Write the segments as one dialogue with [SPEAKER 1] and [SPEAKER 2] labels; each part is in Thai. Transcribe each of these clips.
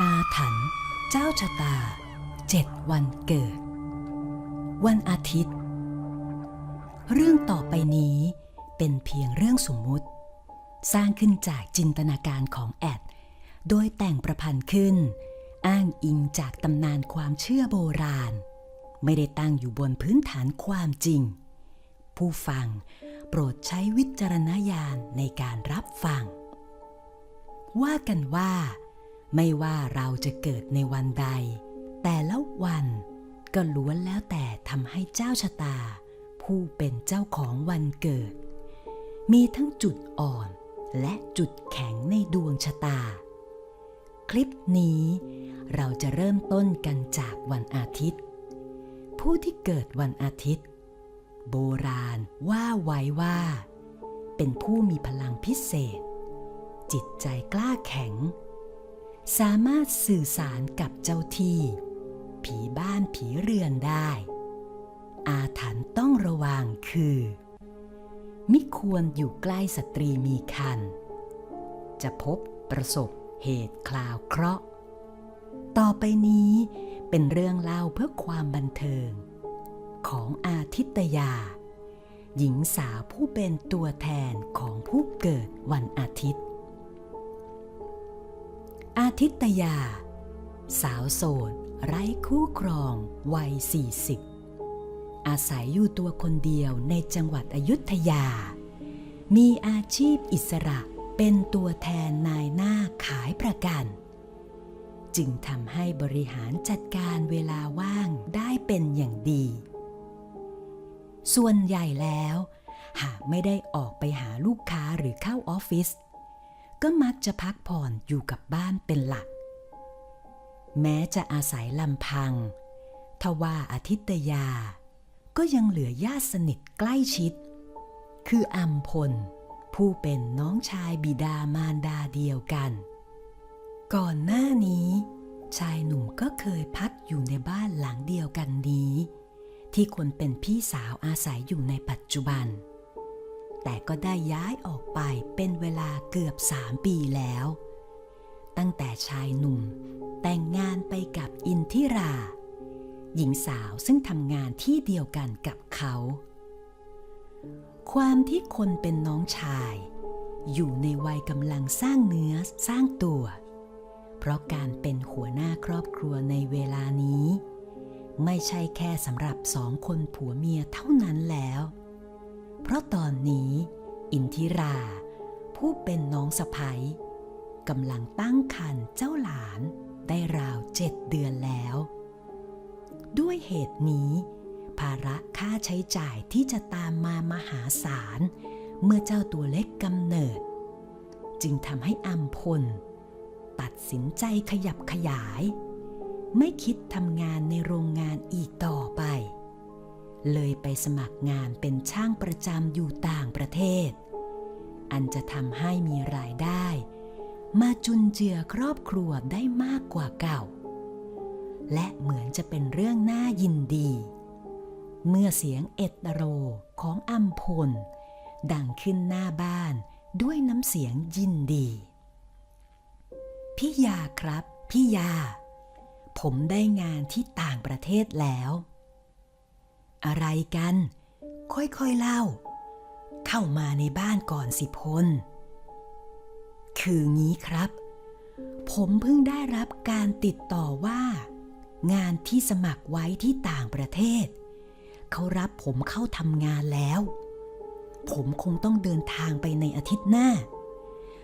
[SPEAKER 1] อาถรรพ์เจ้าชะตาเจ็ดวันเกิด วันอาทิตย์ เรื่องต่อไปนี้เป็นเพียงเรื่องสมมุติ สร้างขึ้นจากจินตนาการของแอด โดยแต่งประพันธ์ขึ้น อ้างอิงจากตำนานความเชื่อโบราณ ไม่ได้ตั้งอยู่บนพื้นฐานความจริง ผู้ฟังโปรดใช้วิจารณญาณในการรับฟัง ว่ากันว่า ไม่ว่าเราจะเกิดในวันใด แต่ละวันก็ล้วนแล้วแต่ทำให้เจ้าชะตา ผู้เป็นเจ้าของวันเกิด มีทั้งจุดอ่อนและจุดแข็งในดวงชะตา คลิปนี้เราจะเริ่มต้นกันจากวันอาทิตย์ ผู้ที่เกิดวันอาทิตย์ โบราณว่าไว้ว่า เป็นผู้มีพลังพิเศษ จิตใจกล้าแข็ง สามารถสื่อสารกับเจ้าที่ ผีบ้านผีเรือนได้ อาถรรพ์ต้องระวังคือ มิควรอยู่ใกล้สตรีมีคัน จะพบประสบเหตุคลาวเคราะห์ ต่อไปนี้เป็นเรื่องเล่าเพื่อความบันเทิง ของอาทิตยา หญิงสาวผู้เป็นตัวแทนของผู้เกิดวันอาทิตย์ อาทิตยา สาวโสด ไร้คู่ครองวัย 40 อาศัยอยู่ตัวคนเดียวในจังหวัดอยุธยา มีอาชีพอิสระเป็นตัวแทนนายหน้าขายประกัน จึงทำให้บริหารจัดการเวลาว่างได้เป็นอย่างดี ส่วนใหญ่แล้ว หากไม่ได้ออกไปหาลูกค้าหรือเข้าออฟฟิศ ก็มักจะพักผ่อนอยู่กับบ้านเป็นหลัก แม้จะอาศัยลำพัง ทว่าอาทิตยา ก็ยังเหลือญาติสนิทใกล้ชิด คืออัมพล ผู้เป็นน้องชายบิดามารดาเดียวกัน ก่อนหน้านี้ ชายหนุ่มก็เคยพักอยู่ในบ้านหลังเดียวกันนี้ ที่คนเป็นพี่สาวอาศัยอยู่ในปัจจุบัน แต่ก็ได้ย้ายออกไปเป็นเวลาเกือบสามปีแล้ว ตั้งแต่ชายหนุ่มแต่งงานไปกับอินทิรา หญิงสาวซึ่งทำงานที่เดียวกันกับเขา ความที่คนเป็นน้องชาย อยู่ในวัยกำลังสร้างเนื้อสร้างตัว เพราะการเป็นหัวหน้าครอบครัวในเวลานี้ ไม่ใช่แค่สำหรับสองคนผัวเมียเท่านั้นแล้ว เพราะตอนนี้ อินทิรา ผู้เป็นน้องสะพ้ยกำลังตั้งครรภ์เจ้าหลานได้ราวเจ็ดเดือนแล้ว ด้วยเหตุนี้ ภาระค่าใช้จ่ายที่จะตามมามหาศาล เมื่อเจ้าตัวเล็กกำเนิด จึงทำให้อัมพล ตัดสินใจขยับขยาย ไม่คิดทำงานในโรงงานอีกต่อไป เลยไปสมัครงานเป็นช่างประจำอยู่ต่างประเทศ อันจะทำให้มีรายได้ มาจุนเจือครอบครัวได้มากกว่าเก่า และเหมือนจะเป็นเรื่องน่ายินดี เมื่อเสียงเอดโรของอัมพล ดังขึ้นหน้าบ้านด้วยน้ำเสียงยินดี พี่ยาครับ พี่ยา ผมได้งานที่ต่างประเทศแล้ว อะไรกัน ค่อยๆเล่า เข้ามาในบ้านก่อนสิพล คืองี้ครับ ผมเพิ่งได้รับการติดต่อว่า งานที่สมัครไว้ที่ต่างประเทศ เขารับผมเข้าทำงานแล้ว ผมคงต้องเดินทางไปในอาทิตย์หน้า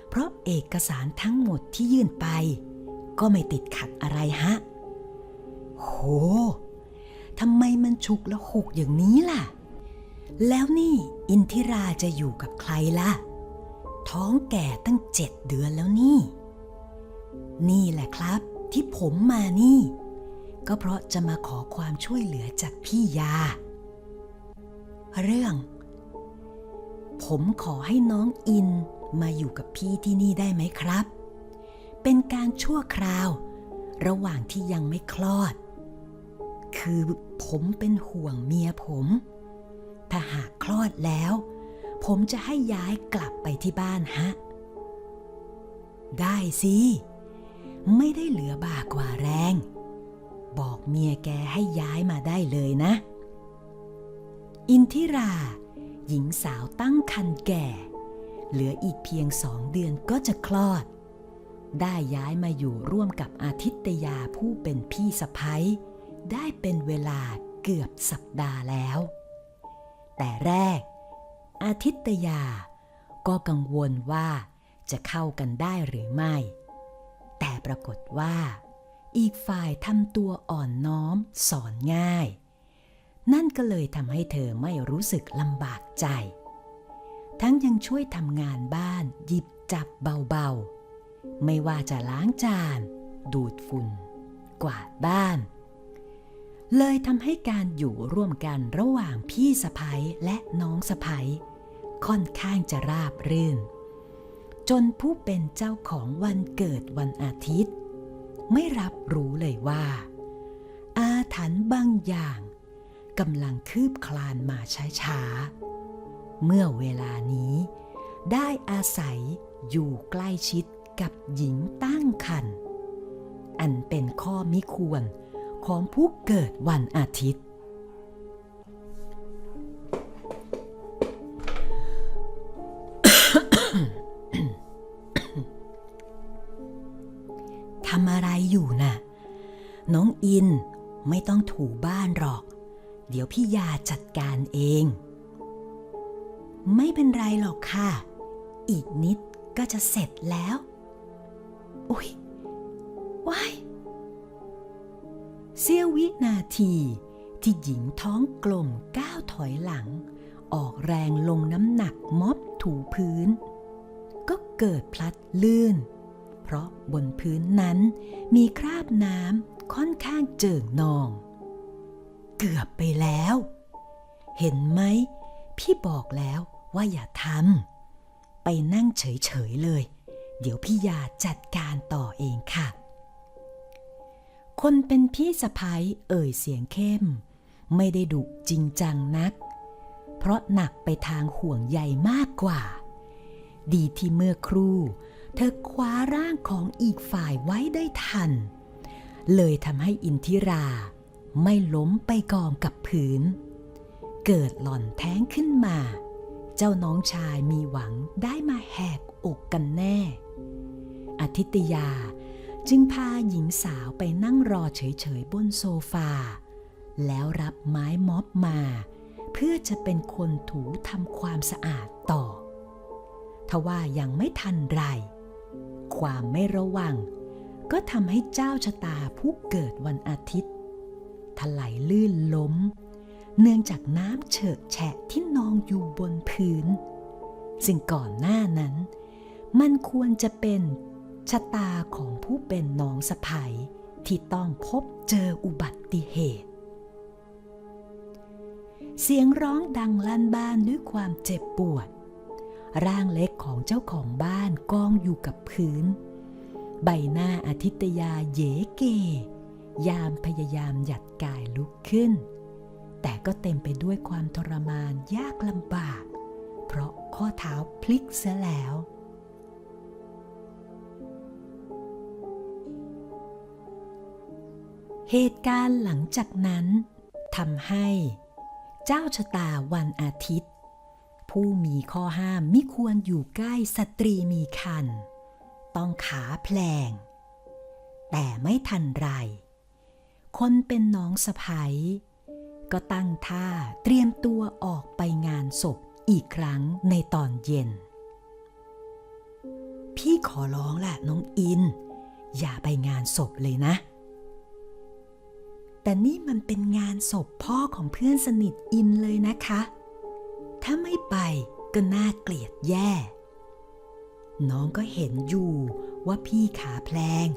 [SPEAKER 1] เพราะเอกสารทั้งหมดที่ยื่นไป ก็ไม่ติดขัดอะไรฮะ โห ทำไมมันฉุกละหุกอย่างนี้ล่ะ แล้วนี่อินทิราจะอยู่กับใครล่ะ ท้องแก่ตั้งเจ็ดเดือนแล้วนี่ นี่แหละครับ ที่ผมมานี่ ก็เพราะจะมาขอความช่วยเหลือจากพี่ยา เรื่อง ผมขอให้น้องอินมาอยู่กับพี่ที่นี่ได้ไหมครับ เป็นการชั่วคราว ระหว่างที่ยังไม่คลอด คือ ผมเป็นห่วงเมียผม ถ้าหากคลอดแล้ว ผมจะให้ย้ายกลับไปที่บ้านฮะ ได้สิ ไม่ได้เหลือบ่ากว่าแรง บอกเมียแกให้ย้ายมาได้เลยนะ อินทิรา หญิงสาวตั้งครรภ์แก่ เหลืออีกเพียงสองเดือนก็จะคลอด ได้ย้ายมาอยู่ร่วมกับอาทิตยาผู้เป็นพี่สะพ้ย ได้เป็นเวลาเกือบสัปดาห์แล้ว แต่แรก อาทิตยา ก็กังวลว่าจะเข้ากันได้หรือไม่ แต่ปรากฏว่า อีกฝ่ายทำตัวอ่อนน้อมสอนง่าย นั่นก็เลยทำให้เธอไม่รู้สึกลำบากใจ ทั้งยังช่วยทำงานบ้านหยิบจับเบาๆ ไม่ว่าจะล้างจาน ดูดฝุ่น กวาดบ้าน เลยทำให้การอยู่ร่วมกันระหว่างพี่สะพ้ยและน้องสะพ้ยค่อนข้างจะราบรื่น จนผู้เป็นเจ้าของวันเกิดวันอาทิตย์ ไม่รับรู้เลยว่า อาถรรพ์บางอย่างกำลังคืบคลานมาช้าๆ เมื่อเวลานี้ ได้อาศัยอยู่ใกล้ชิดกับหญิงตั้งครรภ์อันเป็นข้อมิควร ของผู้เกิดวันอาทิตย์ ทำอะไรอยู่น่ะ น้องอินไม่ต้องถูบ้านหรอก เดี๋ยวพี่ยาจัดการเอง ไม่เป็นไรหรอกค่ะ อีกนิดก็จะเสร็จแล้ว อุ้ยว้าย เสี้ยววินาที ที่หญิงท้องกลมก้าวถอยหลัง ออกแรงลงน้ำหนักม็อบถูพื้น ก็เกิดพลัดลื่น เพราะบนพื้นนั้นมีคราบน้ำค่อนข้างเจิ่งนอง เกือบไปแล้ว เห็นไหม พี่บอกแล้วว่าอย่าทำไปนั่งเฉยๆเลย เดี๋ยวพี่ยาจัดการต่อเองค่ะ คนเป็นพี่สะพ้ายเอ่ยเสียงเข้ม ไม่ได้ดุจริงจังนัก เพราะหนักไปทางห่วงใยมากกว่า ดีที่เมื่อครู่ เธอคว้าร่างของอีกฝ่ายไว้ได้ทัน เลยทำให้อินทิรา ไม่ล้มไปกองกับพื้น เกิดหล่อนแท้งขึ้นมา เจ้าน้องชายมีหวังได้มาแหกอกกันแน่อาทิตยา จึงพาหญิงสาวไปนั่งรอเฉยๆบนโซฟา แล้วรับไม้ม็อบมา เพื่อจะเป็นคนถูทำความสะอาดต่อ ทว่ายังไม่ทันไร ความไม่ระวัง ก็ทำให้เจ้าชะตาผู้เกิดวันอาทิตย์ ถลายลื่นล้ม เนื่องจากน้ำเฉอะแฉะที่นองอยู่บนพื้น ซึ่งก่อนหน้านั้น มันควรจะเป็น ชะตาของผู้เป็นน้องสะใภ้ที่ต้องพบเจออุบัติเหตุ เสียงร้องดังลั่นบ้านด้วยความเจ็บปวด ร่างเล็กของเจ้าของบ้านกองอยู่กับพื้น ใบหน้าอาทิตยาเยเก ยามพยายามหยัดกายลุกขึ้น แต่ก็เต็มไปด้วยความทรมานยากลำบาก เพราะข้อเท้าพลิกเสียแล้ว เหตุการณ์หลังจากนั้นทำให้ เจ้าชะตาวันอาทิตย์ ผู้มีข้อห้ามมิควรอยู่ใกล้สตรีมีคัน ต้องขาแผลง แต่ไม่ทันไร คนเป็นน้องสะพ้ยก็ตั้งท่าเตรียมตัวออกไปงานศพอีกครั้งในตอนเย็น พี่ขอร้องแหละน้องอิน อย่าไปงานศพเลยนะ แต่นี่มันเป็นงานศพพ่อของเพื่อนสนิทอินเลยนะคะ ถ้าไม่ไปก็น่าเกลียดแย่ น้องก็เห็นอยู่ว่าพี่ขาแพลง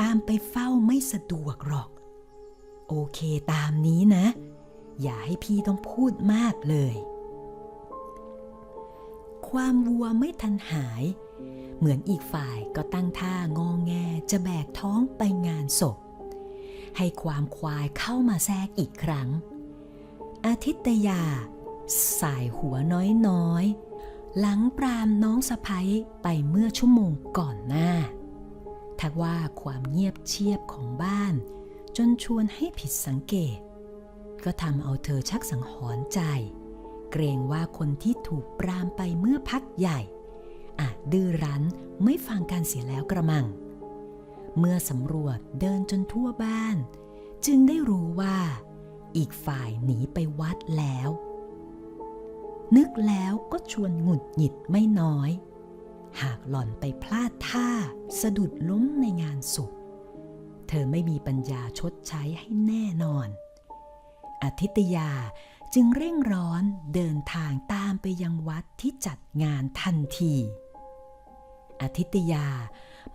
[SPEAKER 1] ตามไปเฝ้าไม่สะดวกหรอก โอเคตามนี้นะ อย่าให้พี่ต้องพูดมากเลย ความวัวไม่ทันหาย เหมือนอีกฝ่ายก็ตั้งท่างองแงจะแบกท้องไปงานศพ ให้ความควายเข้ามาแทรกอีกครั้ง อาทิตยา สายหัวน้อยๆ หลังปรามน้องสะพ้ยไปเมื่อชั่วโมงก่อนหน้าททว่าความเงียบเชียบของบ้าน จนชวนให้ผิดสังเกต ก็ทำเอาเธอชักสังหรณ์ใจ เกรงว่าคนที่ถูกปรามไปเมื่อพักใหญ่อาจดื้อรั้นไม่ฟังการเสียแล้วกระมัง เมื่อสำรวจเดินจนทั่วบ้าน จึงได้รู้ว่า อีกฝ่ายหนีไปวัดแล้ว นึกแล้วก็ชวนหงุดหงิดไม่น้อย หากหล่อนไปพลาดท่าสะดุดล้มในงานศพเธอไม่มีปัญญาชดใช้ให้แน่นอนอาทิตยาจึงเร่งร้อนเดินทางตามไปยังวัดที่จัดงานทันทีอาทิตยา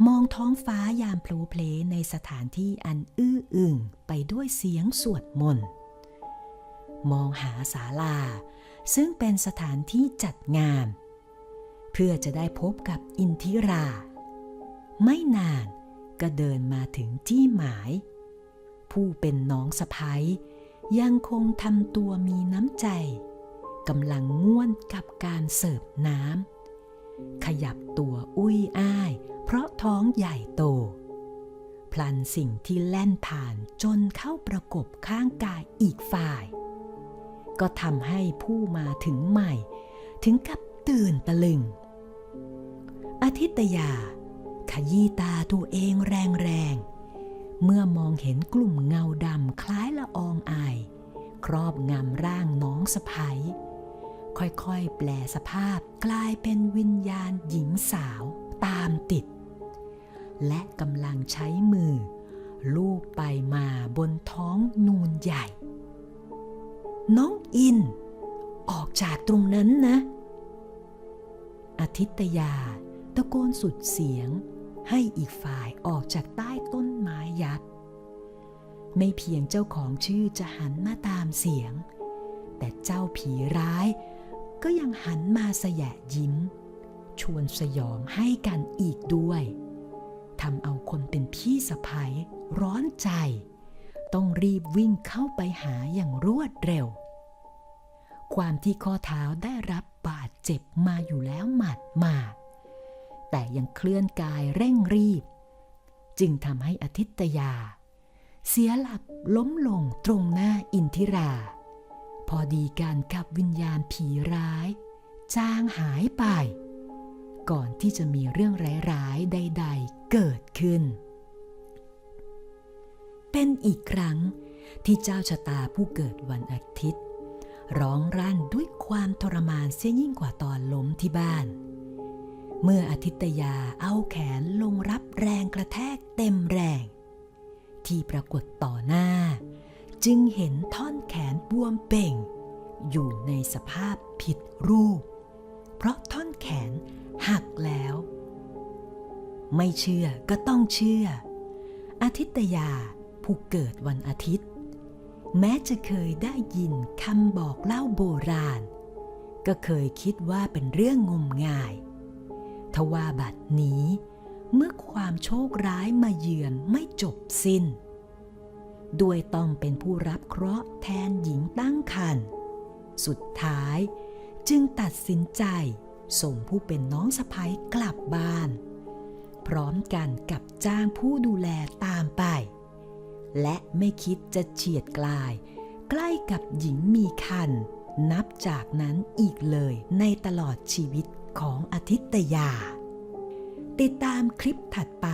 [SPEAKER 1] มองท้องฟ้ายามพลูเพลในสถานที่อันอื้ออึงไปด้วยเสียงสวดมนต์ มองหาศาลา ซึ่งเป็นสถานที่จัดงาน เพื่อจะได้พบกับอินทิรา ไม่นานก็เดินมาถึงที่หมาย ผู้เป็นน้องสะพ้ยยังคงทำตัวมีน้ำใจกำลังง่วนกับการเสิร์ฟน้ำขยับตัวอุ้ยอ้าย เพราะท้องใหญ่โต พลันสิ่งที่แล่นผ่านจนเข้าประกบข้างกายอีกฝ่าย ก็ทำให้ผู้มาถึงใหม่ ถึงกับตื่นตะลึง อาทิตยา ขยี้ตาตัวเองแรงๆ เมื่อมองเห็นกลุ่มเงาดำคล้ายละอองไอาย ครอบงำร่างน้องสะพ้ยค่อยๆ แปลสภาพกลายเป็นวิญญาณหญิงสาวตามติด และกำลังใช้มือ ลูบไปมาบนท้องนูนใหญ่ น้องอิน ออกจากตรงนั้นนะ อาทิตยาตะโกนสุดเสียง ให้อีกฝ่ายออกจากใต้ต้นไม้ยักษ์ไม่เพียงเจ้าของชื่อจะหันมาตามเสียง แต่เจ้าผีร้ายก็ยังหันมาสยะยิ้ม ชวนสยองให้กันอีกด้วย ทำเอาคนเป็นพี่สะพ้ยร้อนใจ ต้องรีบวิ่งเข้าไปหาอย่างรวดเร็ว ความที่ข้อเท้าได้รับบาดเจ็บมาอยู่แล้วหมัดมาแต่ยังเคลื่อนกายเร่งรีบ จึงทำให้อทิตยา เสียหลักล้มลงตรงหน้าอินทิรา พอดีการกับวิญญาณผีร้าย จางหายไป ก่อนที่จะมีเรื่องร้ายๆ ใด ๆ เกิดขึ้น เป็นอีกครั้งที่เจ้าชะตาผู้เกิดวันอาทิตย์ ร้องรั่นด้วยความทรมานเสียยิ่งกว่าตอนล้มที่บ้าน เมื่ออาทิตยาเอาแขนลงรับแรงกระแทกเต็มแรง ที่ปรากฏต่อหน้า จึงเห็นท่อนแขนบวมเป่ง อยู่ในสภาพผิดรูป เพราะท่อนแขน หักแล้ว ไม่เชื่อก็ต้องเชื่อ อาทิตยาผู้เกิดวันอาทิตย์ แม้จะเคยได้ยินคำบอกเล่าโบราณ ก็เคยคิดว่าเป็นเรื่องงมงายทว่าบัดนี้เมื่อความโชคร้ายมาเยือนไม่จบสิ้น ด้วยต้องเป็นผู้รับเคราะห์แทนหญิงตั้งครรภ์ สุดท้ายจึงตัดสินใจ ส่งผู้เป็นน้องสะพ้ยกลับบ้าน พร้อมกันกับจ้างผู้ดูแลตามไป และไม่คิดจะเฉียดกลาย ใกล้กับหญิงมีคัน นับจากนั้นอีกเลยในตลอดชีวิตของอาทิตยา ติดตามคลิปถัดไป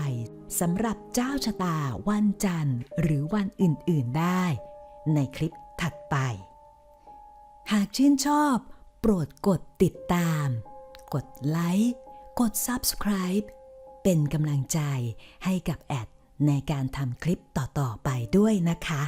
[SPEAKER 1] สำหรับเจ้าชะตาวันจันทร์หรือวันอื่น ๆได้ ในคลิปถัดไป หากชื่นชอบโปรดกดติดตาม กดไลค์กด Subscribe เป็นกำลังใจให้กับแอดในการทำคลิปต่อ ๆ ไปด้วยนะคะ